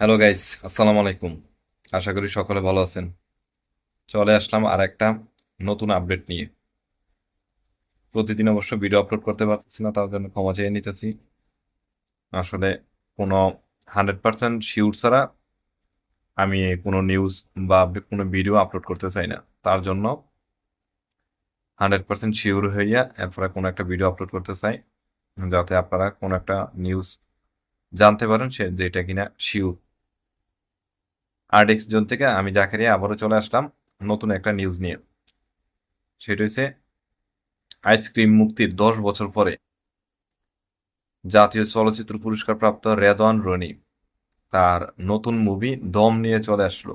Hello guys আসসালামু আলাইকুম আশা করি সকলে ভালো আছেন। চলে আসলাম আর একটা নতুন আপডেট নিয়ে। প্রতিদিন অবশ্য ভিডিও আপলোড করতে পারতেছি না তার জন্য ক্ষমা চেয়ে নিতেছি। আসলে কোনো হান্ড্রেড পার্সেন্ট শিওর ছাড়া আমি কোনো নিউজ বা কোনো ভিডিও আপলোড করতে চাই না। তার জন্য হান্ড্রেড পার্সেন্ট শিওর হইয়া এরপরে কোনো একটা ভিডিও আপলোড করতে চাই, যাতে আপনারা কোনো একটা নিউজ জানতে পারেন সে যেটা কিনা শিওর আরডেক্স জোন থেকে আমি জাকারিয়া আবারও চলে আসলাম, নতুন একটা নিউজ নিয়ে। সেটা হচ্ছে আইসক্রিম মুক্তির দশ বছর পরে জাতীয় চলচ্চিত্র পুরস্কার প্রাপ্ত রেদওয়ান রনি তার নতুন মুভি দম নিয়ে চলে আসলো।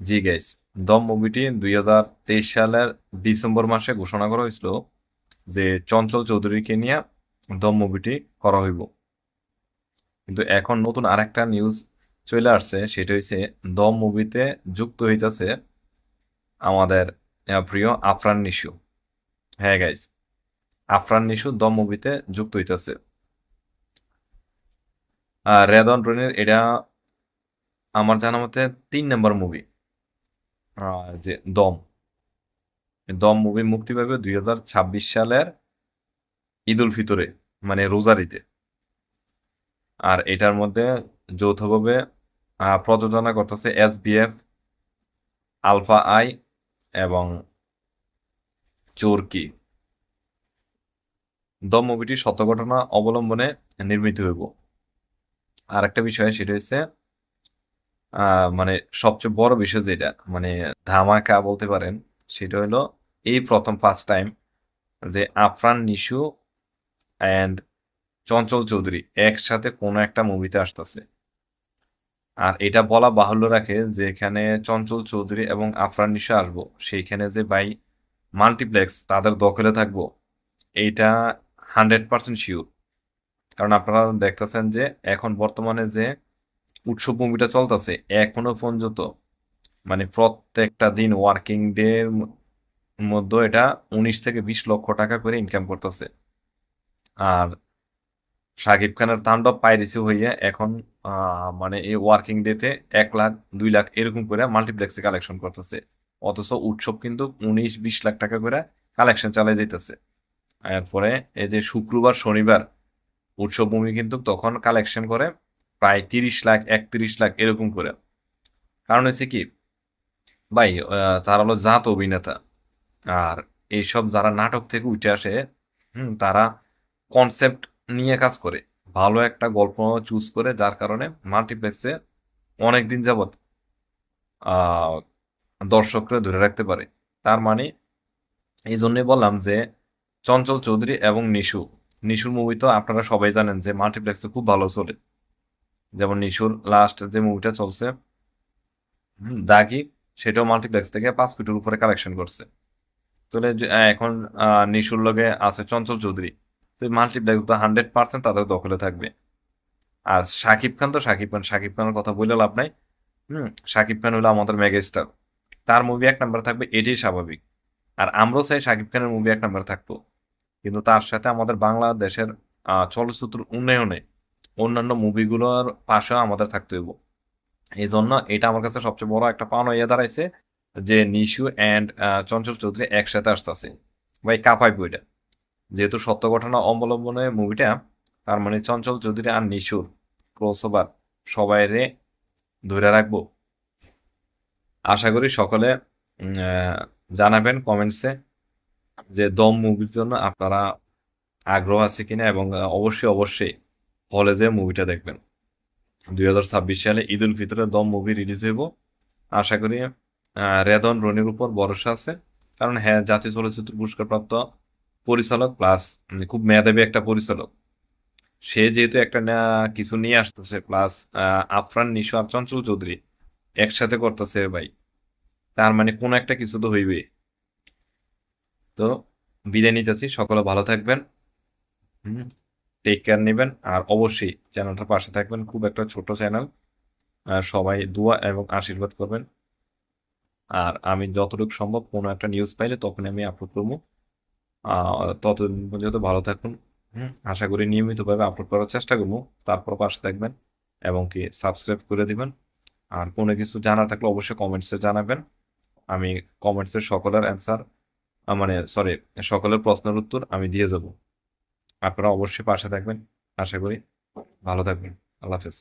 জি গাইস দম মুভিটি দুই হাজার তেইশ সালের ডিসেম্বর মাসে ঘোষণা করা হয়েছিল যে চঞ্চল চৌধুরীকে নিয়ে দম মুভিটি করা হইব। কিন্তু এখন নতুন আরেকটা নিউজ চলে আসছে, সেটা হচ্ছে দম মুভিতে যুক্ত হইতেছে আমাদের প্রিয় আফরান নিশু। হ্যাঁ গাইস আফরান নিশু দম মুভিতে যুক্ত হইতাছে। আর রেদন রনির এটা আমার জানা মতে তিন নম্বর মুভি যে দম। দম মুভি মুক্তি পাবে দুই হাজার ছাব্বিশ সালের ঈদ উল ফিতরে মানে রোজারিতে আর এটার মধ্যে যৌথভাবে প্রযোজনা করতেছে এস বিএফ আলফা আই এবং চোরকি। দ মুভিটি সত্য ঘটনা অবলম্বনে নির্মিত হইব। আর একটা বিষয় সেটা হচ্ছে মানে সবচেয়ে বড় বিষয় যেটা মানে ধামাকা বলতে পারেন, সেটা হলো এই প্রথম ফার্স্ট টাইম যে আফরান, নিশু অ্যান্ড চঞ্চল চৌধুরী একসাথে কোনো একটা মুভিতে আসতেছে। আর এটা বলা বাহুল্য রাখে যে এখানে চঞ্চল চৌধুরী এবং আফরান নিশা আসব। সেইখানে যে বাই মাল্টিপ্লেক্স তাদের দখলে থাকব, এইটা হান্ড্রেড পার্সেন্ট শিওর কারণ আপনারা দেখতেছেন যে এখন বর্তমানে যে উৎসব মুভিটা চলতেছে, এখনও পর্যন্ত মানে প্রত্যেকটা দিন ওয়ার্কিং ডে মধ্যে এটা উনিশ থেকে বিশ লক্ষ টাকা করে ইনকাম করতেছে। আর শাকিব খানের তাণ্ডব পাইরেসি হইয়া এখন মানে এই ওয়ার্কিং ডেতে এক লাখ, দুই লাখ এরকম করে মাল্টিপ্লেক্সে কালেকশন করতেছে। অথচ উৎসব কিন্তু উনিশ, বিশ লাখ টাকা করে কালেকশন চালাই যাইতেছে। এরপরে এই যে শুক্রবার, শনিবার উৎসব মুভি কিন্তু তখন কালেকশন করে প্রায় তিরিশ লাখ, একত্রিশ লাখ এরকম করে। কারণ হচ্ছে কি, ভাই তারা হলো জাত অভিনেতা। আর এইসব যারা নাটক থেকে উঠে আসে, হুম, তারা কনসেপ্ট নিয়ে কাজ করে। ভালো একটা গল্প চুজ করে, যার কারণে মাল্টিপ্লেক্সে অনেক দিন আহ দর্শকরা ধরে রাখতে পারে। তার মানে এই জন্যই বললাম যে, চঞ্চল চৌধুরী এবং নিশু। নিশুর মুভি তো আপনারা সবাই জানেন যে মাল্টিপ্লেক্সে খুব ভালো চলে। যেমন নিশুর লাস্ট যে মুভিটা চলছে দাগি, সেটাও মাল্টিপ্লেক্স থেকে পাঁচ কোটির উপরে কালেকশন করছে। তাহলে এখন নিশুর লগে আছে চঞ্চল চৌধুরী। মাল্টিপ্লেক্স তো হান্ড্রেড পার্সেন্ট তাদের দখলে থাকবে। আর শাকিব খান তো শাকিব খান শাকিব খানের কথা বলে লাভ নাই। হুম শাকিব খান হলো আমাদের মেগা স্টার তার মুভি এক নাম্বার থাকবে, এটাই স্বাভাবিক। আর আমরাও চাই শাকিব খানের মুভি এক নাম্বার থাকতো। কিন্তু তার সাথে আমাদের বাংলাদেশের চলচ্চিত্র উন্নয়নে অন্যান্য মুভিগুলোর পাশেও আমাদের থাকতে হইব। এই জন্য এটা আমার কাছে সবচেয়ে বড় একটা পাওনা ইয়ে দাঁড়াইছে যে নিশু অ্যান্ড চঞ্চল চৌধুরী একসাথে আসতেছে। ভাই কাপাই বইটা যেহেতু সত্য ঘটনা অবলম্বনে মুভিটা তার মানে চঞ্চল চৌধুরী আর নিশুর ক্রসওভার সবাই রে ধরে রাখব। আশা করি সকলে জানাবেন কমেন্টসে যে দম মুভির জন্য আপনারা আগ্রহ আছে কিনা এবং অবশ্যই অবশ্যই হলে যে মুভিটা দেখবেন। দুই হাজার ছাব্বিশ সালে ঈদ উল ফিতরে দম মুভি রিলিজ হইব। আশা করি রেদন, রনির উপর ভরসা আছে। কারণ হ্যাঁ জাতীয় চলচ্চিত্র পুরস্কার প্রাপ্ত পরিচালক প্লাস খুব মেধাবী একটা পরিচালক। সে যেহেতু একটা কিছু নিয়ে আসতেছে প্লাস আফরান, নিশো আর চঞ্চল চৌধুরী একসাথে করতেছে ভাই। তার মানে কোন একটা কিছু তো হইবে। তো বিদায় নিতেছি, সকলে ভালো থাকবেন, হুম টেক কেয়ার নেবেন আর অবশ্যই চ্যানেলটার পাশে থাকবেন, খুব একটা ছোট চ্যানেল সবাই দোয়া এবং আশীর্বাদ করবেন। আর আমি যতটুকু সম্ভব কোনো একটা নিউজ পাইলে তখন আমি আপলোড করব। ততদিন পর্যন্ত ভালো থাকুন। আশা করি নিয়মিতভাবে আপলোড করার চেষ্টা করব। তারপর পাশে থাকবেন এবং কি সাবস্ক্রাইব করে দিবেন। আর কোনো কিছু জানা থাকলে অবশ্যই কমেন্টসে জানাবেন। আমি কমেন্টসের সকলের অ্যান্সার মানে সরি সকলের প্রশ্নের উত্তর আমি দিয়ে যাব আপনারা অবশ্যই পাশে থাকবেন। আশা করি ভালো থাকবেন। আল্লাহ হাফেজ।